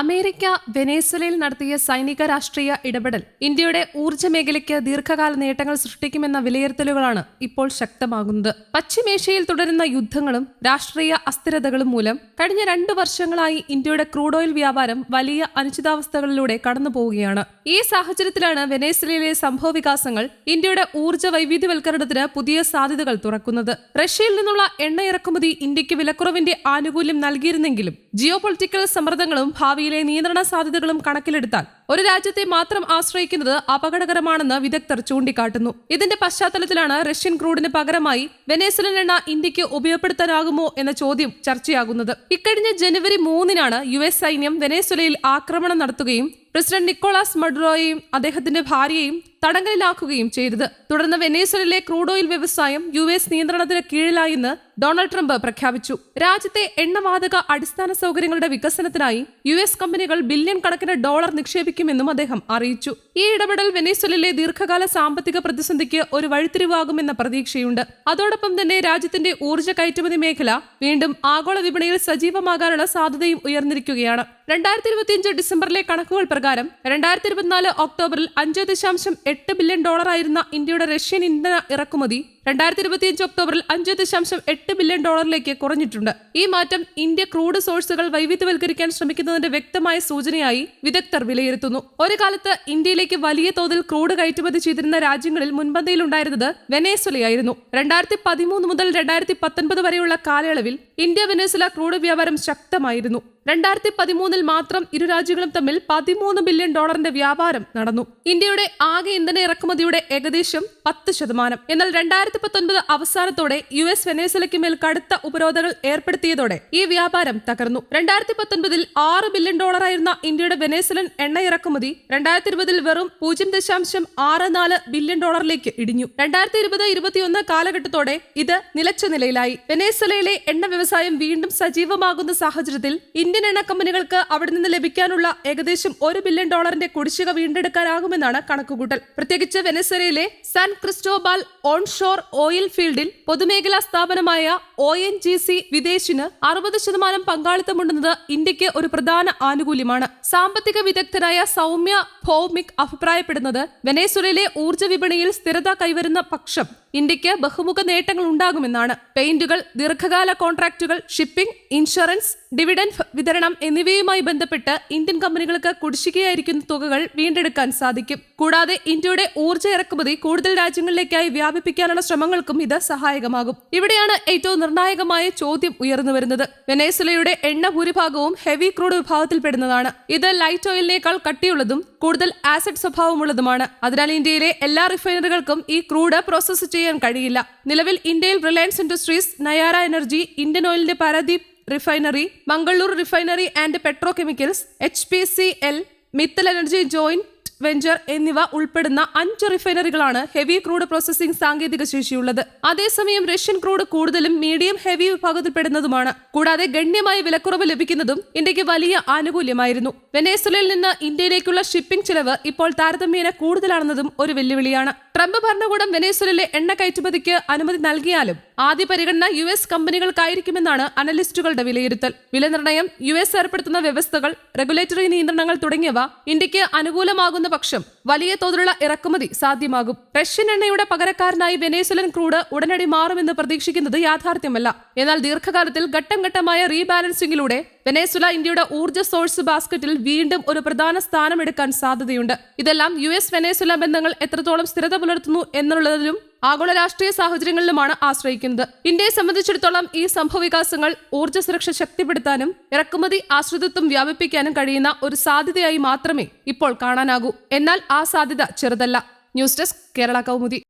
America വെനേസ്വലയിൽ നടത്തിയ സൈനിക രാഷ്ട്രീയ ഇടപെടൽ ഇന്ത്യയുടെ ഊർജ മേഖലയ്ക്ക് ദീർഘകാല നേട്ടങ്ങൾ സൃഷ്ടിക്കുമെന്ന വിലയിരുത്തലുകളാണ് ഇപ്പോൾ ശക്തമാകുന്നത്. പശ്ചിമേഷ്യയിൽ തുടരുന്ന യുദ്ധങ്ങളും രാഷ്ട്രീയ അസ്ഥിരതകളും മൂലം കഴിഞ്ഞ രണ്ടു വർഷങ്ങളായി ഇന്ത്യയുടെ ക്രൂഡ് ഓയിൽ വ്യാപാരം വലിയ അനിശ്ചിതാവസ്ഥകളിലൂടെ കടന്നുപോവുകയാണ് ഈ സാഹചര്യത്തിലാണ് വെനേസ്വലയിലെ സംഭവ വികാസങ്ങൾ ഇന്ത്യയുടെ ഊർജ വൈവിധ്യവൽക്കരണത്തിന് പുതിയ സാധ്യതകൾ തുറക്കുന്നത്. റഷ്യയിൽ നിന്നുള്ള എണ്ണ ഇറക്കുമതി ഇന്ത്യയ്ക്ക് വിലക്കുറവിന്റെ ആനുകൂല്യം നൽകിയിരുന്നെങ്കിലും ജിയോ പൊളിറ്റിക്കൽ സമ്മർദ്ദങ്ങളും ഭാവിയിലെ നിയന്ത്രണ സാധ്യതകളും കണക്കിലെടുത്താൽ ഒരു രാജ്യത്തെ മാത്രം ആശ്രയിക്കുന്നത് അപകടകരമാണെന്ന് വിദഗ്ധർ ചൂണ്ടിക്കാട്ടുന്നു. ഇതിന്റെ പശ്ചാത്തലത്തിലാണ് റഷ്യൻ ക്രൂഡിന് പകരമായി വെനേസ്വലൻ എണ്ണ ഇന്ത്യയ്ക്ക് ഉപയോഗപ്പെടുത്താനാകുമോ എന്ന ചോദ്യം ചർച്ചയാകുന്നത്. ഇക്കഴിഞ്ഞ ജനുവരി മൂന്നിനാണ് യു എസ് സൈന്യം വെനേസ്വലയിൽ ആക്രമണം നടത്തുകയും പ്രസിഡന്റ് നിക്കോളാസ് മഡ്രോയെയും അദ്ദേഹത്തിന്റെ ഭാര്യയെയും തടങ്കലിലാക്കുകയും ചെയ്തത്. തുടർന്ന് വെനേസ്വലയിലെ ക്രൂഡ് ഓയിൽ വ്യവസായം യു എസ് നിയന്ത്രണത്തിന് കീഴിലായെന്ന് ഡൊണാൾഡ് ട്രംപ് പ്രഖ്യാപിച്ചു. രാജ്യത്തെ എണ്ണവാതക അടിസ്ഥാന സൗകര്യങ്ങളുടെ വികസനത്തിനായി യു എസ് കമ്പനികൾ ബില്യൺ കണക്കിന് ഡോളർ നിക്ഷേപിക്കുമെന്നും അദ്ദേഹം അറിയിച്ചു. ഈ ഇടപെടൽ വെനേസുലയിലെ ദീർഘകാല സാമ്പത്തിക പ്രതിസന്ധിക്ക് ഒരു വഴിത്തിരിവാകുമെന്ന പ്രതീക്ഷയുണ്ട്. അതോടൊപ്പം തന്നെ രാജ്യത്തിന്റെ ഊർജ കയറ്റുമതി മേഖല വീണ്ടും ആഗോള വിപണിയിൽ സജീവമാകാനുള്ള സാധ്യതയും ഉയർന്നിരിക്കുകയാണ്. രണ്ടായിരത്തി ഇരുപത്തിയഞ്ച് ഡിസംബറിലെ കണക്കുകൾ പ്രകാരം രണ്ടായിരത്തി ഇരുപത്തിനാല് ഒക്ടോബറിൽ അഞ്ച് ദശാംശം എട്ട് ബില്യൺ ഡോളറായിരുന്ന ഇന്ത്യയുടെ റഷ്യൻ ഇന്ധന ഇറക്കുമതി രണ്ടായിരത്തി ഇരുപത്തിയഞ്ച് ഒക്ടോബറിൽ അഞ്ച് ദശാംശം എട്ട് ബില്യൺ ഡോളറിലേക്ക് കുറഞ്ഞിട്ടുണ്ട്. ഈ മാറ്റം ഇന്ത്യ ക്രൂഡ് സോഴ്സുകൾ വൈവിധ്യവൽക്കരിക്കാൻ ശ്രമിക്കുന്നതിന്റെ വ്യക്തമായ സൂചനയായി വിദഗ്ധർ വിലയിരുത്തുന്നു. ഒരു കാലത്ത് ഇന്ത്യയിലേക്ക് വലിയ തോതിൽ ക്രൂഡ് കയറ്റുമതി ചെയ്തിരുന്ന രാജ്യങ്ങളിൽ മുൻപന്തിയിലുണ്ടായിരുന്നത് വെനേസ്വലയായിരുന്നു രണ്ടായിരത്തി പതിമൂന്ന് മുതൽ രണ്ടായിരത്തി പത്തൊൻപത് വരെയുള്ള കാലയളവിൽ ഇന്ത്യ വെനേസ്വല ക്രൂഡ് വ്യാപാരം ശക്തമായിരുന്നു. രണ്ടായിരത്തി പതിമൂന്നിൽ മാത്രം ഇരു രാജ്യങ്ങളും തമ്മിൽ പതിമൂന്ന് ബില്യൺ ഡോളറിന്റെ വ്യാപാരം നടന്നു. ഇന്ത്യയുടെ ആകെ ഇന്ധന ഇറക്കുമതിയുടെ ഏകദേശം പത്ത് ശതമാനം. എന്നാൽ രണ്ടായിരത്തി പത്തൊൻപത് അവസാനത്തോടെ യു എസ് വെനേസലയ്ക്ക് മേൽ കടുത്ത ഉപരോധങ്ങൾ ഏർപ്പെടുത്തിയതോടെ ഈ വ്യാപാരം തകർന്നു. രണ്ടായിരത്തി പത്തൊൻപതിൽ ആറ് ബില്യൺ ഡോളറായിരുന്ന ഇന്ത്യയുടെ വെനേസലൻ എണ്ണ ഇറക്കുമതി രണ്ടായിരത്തി ഇരുപതിൽ വെറും പൂജ്യം ദശാംശം ആറ് നാല് ബില്യൺ ഡോളറിലേക്ക് ഇടിഞ്ഞു. രണ്ടായിരത്തി ഇരുപത് ഇരുപത്തിയൊന്ന് കാലഘട്ടത്തോടെ ഇത് നിലച്ച നിലയിലായി. വെനേസലയിലെ എണ്ണ വ്യവസായം വീണ്ടും സജീവമാകുന്ന സാഹചര്യത്തിൽ ഇന്ത്യൻ എണ്ണ കമ്പനികൾക്ക് അവിടെ നിന്ന് ലഭിക്കാനുള്ള ഏകദേശം ഒരു ബില്യൺ ഡോളറിന്റെ കുടിശ്ശിക വീണ്ടെടുക്കാനാകുമെന്നാണ് കണക്കുകൂട്ടൽ. പ്രത്യേകിച്ച് വെനസറയിലെ സാൻ ക്രിസ്റ്റോബാൽ ഓൺഷോർ ഓയിൽ ഫീൽഡിൽ പൊതുമേഖലാ സ്ഥാപനമായ ഒ എൻ ജി സി വിദേശിന് അറുപത് ശതമാനം പങ്കാളിത്തമുണ്ടെന്നത് ഇന്ത്യയ്ക്ക് ഒരു പ്രധാന ആനുകൂല്യമാണ്. സാമ്പത്തിക വിദഗ്ധരായ സൗമ്യ ഭൗമിക് അഭിപ്രായപ്പെടുന്നത് വെനേസുലയിലെ ഊർജ വിപണിയിൽ സ്ഥിരത കൈവരുന്ന പക്ഷം ഇന്ത്യയ്ക്ക് ബഹുമുഖ നേട്ടങ്ങൾ ഉണ്ടാകുമെന്നാണ് പെയിന്റുകൾ ദീർഘകാല കോൺട്രാക്ടുകൾ ഷിപ്പിംഗ് ഇൻഷുറൻസ് ഡിവിഡൻഡ് വിതരണം എന്നിവയുമായി ബന്ധപ്പെട്ട് ഇന്ത്യൻ കമ്പനികൾക്ക് കുടിശ്ശികയായിരിക്കുന്ന തുകകൾ വീണ്ടെടുക്കാൻ സാധിക്കും. കൂടാതെ ഇന്ത്യയുടെ ഊർജ ഇറക്കുമതി കൂടുതൽ രാജ്യങ്ങളിലേക്കായി വ്യാപിപ്പിക്കാനുള്ള ശ്രമങ്ങൾക്കും ഇത് സഹായകമാകും. ഇവിടെയാണ് ഏറ്റവും നിർണായകമായ ചോദ്യം ഉയർന്നു വരുന്നത്. വെനേസുലയുടെ എണ്ണ ഭൂരിഭാഗവും ഹെവി ക്രൂഡ് വിഭാഗത്തിൽപ്പെടുന്നതാണ്. ഇത് ലൈറ്റ് ഓയിലിനേക്കാൾ കട്ടിയുള്ളതും കൂടുതൽ ആസിഡ് സ്വഭാവമുള്ളതുമാണ്. അതിനാൽ ഇന്ത്യയിലെ എല്ലാ റിഫൈനറികൾക്കും ഈ ക്രൂഡ് പ്രോസസ്സ് ചെയ്യാൻ കഴിയില്ല. നിലവിൽ ഇന്ത്യയിൽ Reliance Industries Nayara Energy Indian ഓയിലിന്റെ Paradip refinery Mangalore Refinery and Petrochemicals H P C L Mittal Energy joint venture എന്നിവ ഉൾപ്പെടുന്ന അഞ്ച് റിഫൈനറികളാണ് ഹെവി ക്രൂഡ് പ്രോസസിംഗ് സാങ്കേതിക ശേഷിയുള്ളത്. അതേസമയം റഷ്യൻ ക്രൂഡ് കൂടുതലും മീഡിയം ഹെവി വിഭാഗത്തിൽപ്പെടുന്നതുമാണ്. കൂടാതെ ഗണ്യമായ വിലക്കുറവ് ലഭിക്കുന്നതും ഇന്ത്യയ്ക്ക് വലിയ ആനുകൂല്യമായിരുന്നു. വെനേസുലയിൽ നിന്ന് ഇന്ത്യയിലേക്കുള്ള ഷിപ്പിംഗ് ചെലവ് ഇപ്പോൾ താരതമ്യേന കൂടുതലാണെന്നതും ഒരു വെല്ലുവിളിയാണ്. ട്രംപ് ഭരണകൂടം വെനേസ്വലിലെ എണ്ണ കയറ്റുമതിക്ക് അനുമതി നൽകിയാലും ആദ്യ പരിഗണന യു എസ് കമ്പനികൾക്കായിരിക്കുമെന്നാണ് അനലിസ്റ്റുകളുടെ വിലയിരുത്തൽ. വിലനിർണയം യു എസ് ഏർപ്പെടുത്തുന്ന വ്യവസ്ഥകൾ റെഗുലേറ്ററി നിയന്ത്രണങ്ങൾ തുടങ്ങിയവ ഇന്ത്യയ്ക്ക് അനുകൂലമാകുന്ന പക്ഷം വലിയ തോതിലുള്ള ഇറക്കുമതി സാധ്യമാകും. റഷ്യൻ എണ്ണയുടെ പകരക്കാരനായി വെനേസുലൻ ക്രൂഡ് ഉടനടി മാറുമെന്ന് പ്രതീക്ഷിക്കുന്നത് യാഥാർത്ഥ്യമല്ല. എന്നാൽ ദീർഘകാലത്തിൽ ഘട്ടം ഘട്ടമായ റീബാലൻസിംഗിലൂടെ വെനേസുല ഇന്ത്യയുടെ ഊർജ സോഴ്സ് ബാസ്ക്കറ്റിൽ വീണ്ടും ഒരു പ്രധാന സ്ഥാനമെടുക്കാൻ സാധ്യതയുണ്ട്. ഇതെല്ലാം യു എസ് വെനേസുല ബന്ധങ്ങൾ എത്രത്തോളം സ്ഥിരത പുലർത്തുന്നു എന്നുള്ളതിലും ആഗോള രാഷ്ട്രീയ സാഹചര്യങ്ങളിലുമാണ് ആശ്രയിക്കുന്നത്. ഇന്ത്യയെ സംബന്ധിച്ചിടത്തോളം ഈ സംഭവവികാസങ്ങൾ ഊർജ സുരക്ഷ ശക്തിപ്പെടുത്താനും ഇറക്കുമതി ആശ്രിതത്വം വ്യാപിപ്പിക്കാനും കഴിയുന്ന ഒരു സാധ്യതയായി മാത്രമേ ഇപ്പോൾ കാണാനാകൂ. എന്നാൽ ആ സാധ്യത ചെറുതല്ല. News desk Kerala Kaumudi.